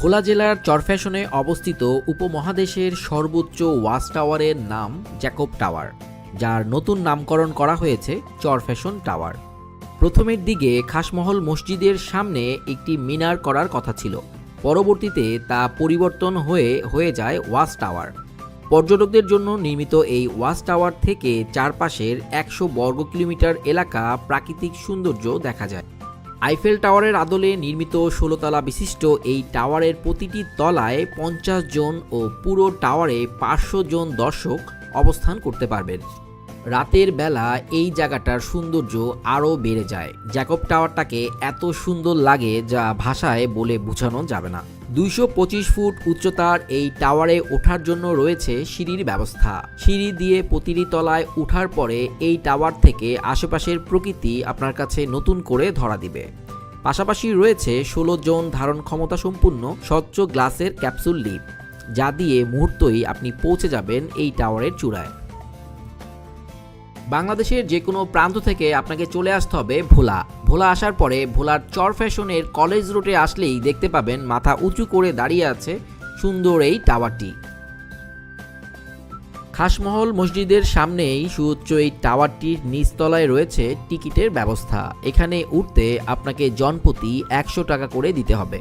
ভোলা জেলার চরফ্যাশনে অবস্থিত উপমহাদেশের সর্বোচ্চ ওয়াচ টাওয়ারের নাম জ্যাকব টাওয়ার, যার নতুন নামকরণ করা হয়েছে চরফ্যাশন টাওয়ার। প্রথমের দিকে খাসমহল মসজিদের সামনে একটি মিনার করার কথা ছিল, পরবর্তীতে তা পরিবর্তন হয়ে হয়ে যায় ওয়াচ টাওয়ার। পর্যটকদের জন্য নির্মিত এই ওয়াচ টাওয়ার থেকে চারপাশের একশো বর্গ কিলোমিটার এলাকা প্রাকৃতিক সৌন্দর্য দেখা যায়। আইফেল টাওয়ারের আদলে নির্মিত ষোলোতলা বিশিষ্ট এই টাওয়ারের প্রতিটি তলায় পঞ্চাশ জন ও পুরো টাওয়ারে পাঁচশো জন দর্শক অবস্থান করতে পারবেন। রাতের বেলা এই জায়গাটার সৌন্দর্য আরও বেড়ে যায়। জ্যাকব টাওয়ারটাকে এত সুন্দর লাগে যা ভাষায় বলে বোঝানো যাবে না। দুইশো পঁচিশ ফুট উচ্চতার এই টাওয়ারে ওঠার জন্য রয়েছে সিঁড়ির ব্যবস্থা। সিঁড়ি দিয়ে প্রতিটি তলায় ওঠার পরে এই টাওয়ার থেকে আশেপাশের প্রকৃতি আপনার কাছে নতুন করে ধরা দিবে। পাশাপাশি রয়েছে ষোলো জন ধারণ ক্ষমতা সম্পূর্ণ স্বচ্ছ গ্লাসের ক্যাপসুল লিপ, যা দিয়ে মুহূর্তই আপনি পৌঁছে যাবেন এই টাওয়ারের চূড়ায়। বাংলাদেশের যে কোনো প্রান্ত থেকে আপনাকে চলে আসতে হবে ভোলা। ভোলা আসার পরে ভোলার চর ফ্যাশনের কলেজ রোডে আসলেই দেখতে পাবেন মাথা উঁচু করে দাঁড়িয়ে আছে সুন্দর এই টাওয়ারটি। খাসমহল মসজিদের সামনেই সুউচ্চ এই টাওয়ারটির নিচতলায় রয়েছে টিকিটের ব্যবস্থা। এখানে উঠতে আপনাকে জনপ্রতি একশো টাকা করে দিতে হবে।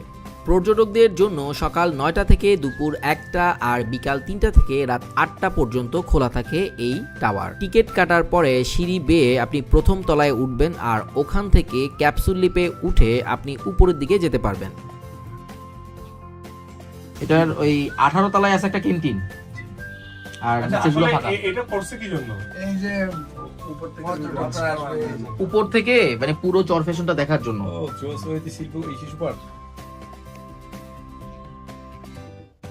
পর্যটকদের জন্য সকাল নয়টা থেকে দুপুর একটা আর বিকাল তিনটা থেকে রাত আটটা পর্যন্ত খোলা থাকে এই টাওয়ার। টিকিট কাটার পরে সিঁড়ি বেয়ে আপনি প্রথম তলায় উঠবেন আর ওখান থেকে ক্যাপসুল লিপে উঠে আপনি উপরের দিকে যেতে পারবেন। এটার ওই আঠারো তলায় আছে একটা ক্যান্টিন। আর আচ্ছা, নিচেগুলো ফাঁকা। এটা করছে কি জন্য? এই যে উপর থেকে মানে পুরো চর ফ্যাশনটা দেখার জন্য। শিল্প এই শিশু পার্ক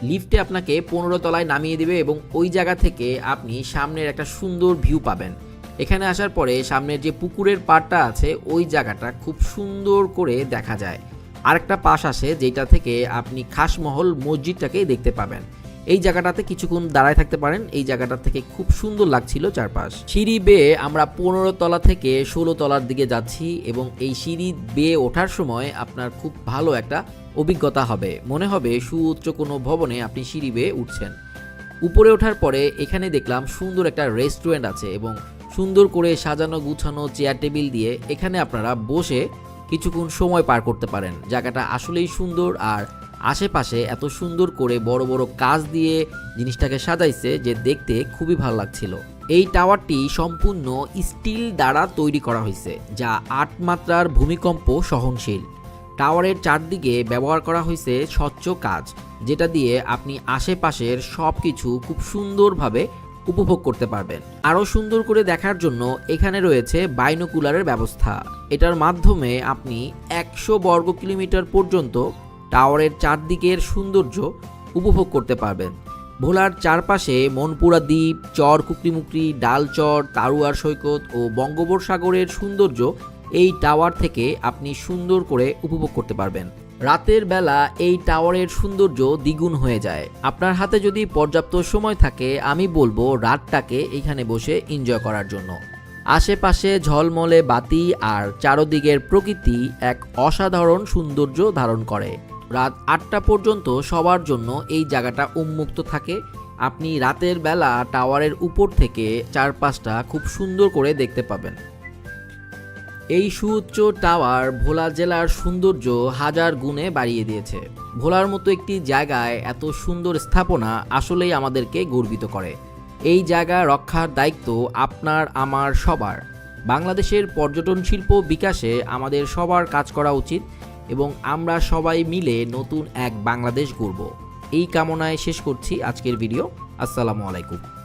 লিফটে আপনাকে পনেরো তলায় নামিয়ে দেবে এবং ওই জায়গা থেকে আপনি সামনের একটা সুন্দর ভিউ পাবেন। এখানে আসার পরে সামনের যে পুকুরের পাড়টা আছে, ওই জায়গাটা খুব সুন্দর করে দেখা যায়। আরেকটা পাশ আছে যেটা থেকে আপনি খাসমহল মসজিদটাকে দেখতে পাবেন। এই জায়গাটাতে কিছুক্ষণ দাঁড়ায় থাকতে পারেন। এই জায়গাটা থেকে খুব সুন্দর লাগছিল চারপাশ। সিঁড়ি বেয়ে আমরা পনেরো তলা থেকে ষোলো তলার দিকে যাচ্ছি এবং এই সিঁড়ি বেয়ে ওঠার সময় আপনার খুব ভালো একটা অভিজ্ঞতা হবে। মনে হবে সুউচ্চ কোনো ভবনে আপনি সিঁড়ি বেয়ে উঠছেন। উপরে ওঠার পরে এখানে দেখলাম সুন্দর একটা রেস্টুরেন্ট আছে এবং সুন্দর করে সাজানো গুছানো চেয়ার টেবিল দিয়ে এখানে আপনারা বসে কিছুক্ষণ সময় পার করতে পারেন। জায়গাটা আসলেই সুন্দর আর আশেপাশে এত সুন্দর করে বড় বড় কাজ দিয়ে জিনিসটাকে সাজাইছে যে দেখতে খুবই ভালো লাগছিল। এই টাওয়ারটি সম্পূর্ণ স্টিল দ্বারা তৈরি করা হয়েছে যা আট মাত্রার ভূমিকম্প সহনশীল। টাওয়ারের চারদিকে ব্যবহার করা হয়েছে স্বচ্ছ কাজ, যেটা দিয়ে আপনি আশেপাশের সব কিছু খুব সুন্দরভাবে উপভোগ করতে পারবেন। আরও সুন্দর করে দেখার জন্য এখানে রয়েছে বাইনোকুলারের ব্যবস্থা। এটার মাধ্যমে আপনি একশো বর্গ কিলোমিটার পর্যন্ত টাওয়ারের চারদিকের সৌন্দর্য উপভোগ করতে পারবেন। ভোলার চারপাশে মনপুরা দ্বীপ, চর কুকরিমুকরি, ডালচর, তারুয়ার সৈকত ও বঙ্গোপসাগরের সৌন্দর্য এই টাওয়ার থেকে আপনি সুন্দর করে উপভোগ করতে পারবেন। রাতের বেলা এই টাওয়ারের সৌন্দর্য দ্বিগুণ হয়ে যায়। আপনার হাতে যদি পর্যাপ্ত সময় থাকে, আমি বলব রাতটাকে এখানে বসে এনজয় করার জন্য। আশেপাশে ঝলমলে বাতি আর চারদিকের প্রকৃতি এক অসাধারণ সৌন্দর্য ধারণ করে। রাত আটটা পর্যন্ত সবার জন্য এই জায়গাটা উন্মুক্ত থাকে। আপনি রাতের বেলা টাওয়ারের উপর থেকে চারপাশটা খুব সুন্দর করে দেখতে পাবেন। এই সুউচ্চ টাওয়ার ভোলা জেলার সৌন্দর্য হাজার গুণে বাড়িয়ে দিয়েছে। ভোলার মতো একটি জায়গায় এত সুন্দর স্থাপনা আসলেই আমাদেরকে গর্বিত করে। এই জায়গা রক্ষার দায়িত্ব আপনার, আমার, সবার। বাংলাদেশের পর্যটন শিল্প বিকাশে আমাদের সবার কাজ করা উচিত। এবং আমরা সবাই মিলে নতুন এক বাংলাদেশ গড়ব। এই কামনায় শেষ করছি আজকের ভিডিও। আসসালামু আলাইকুম।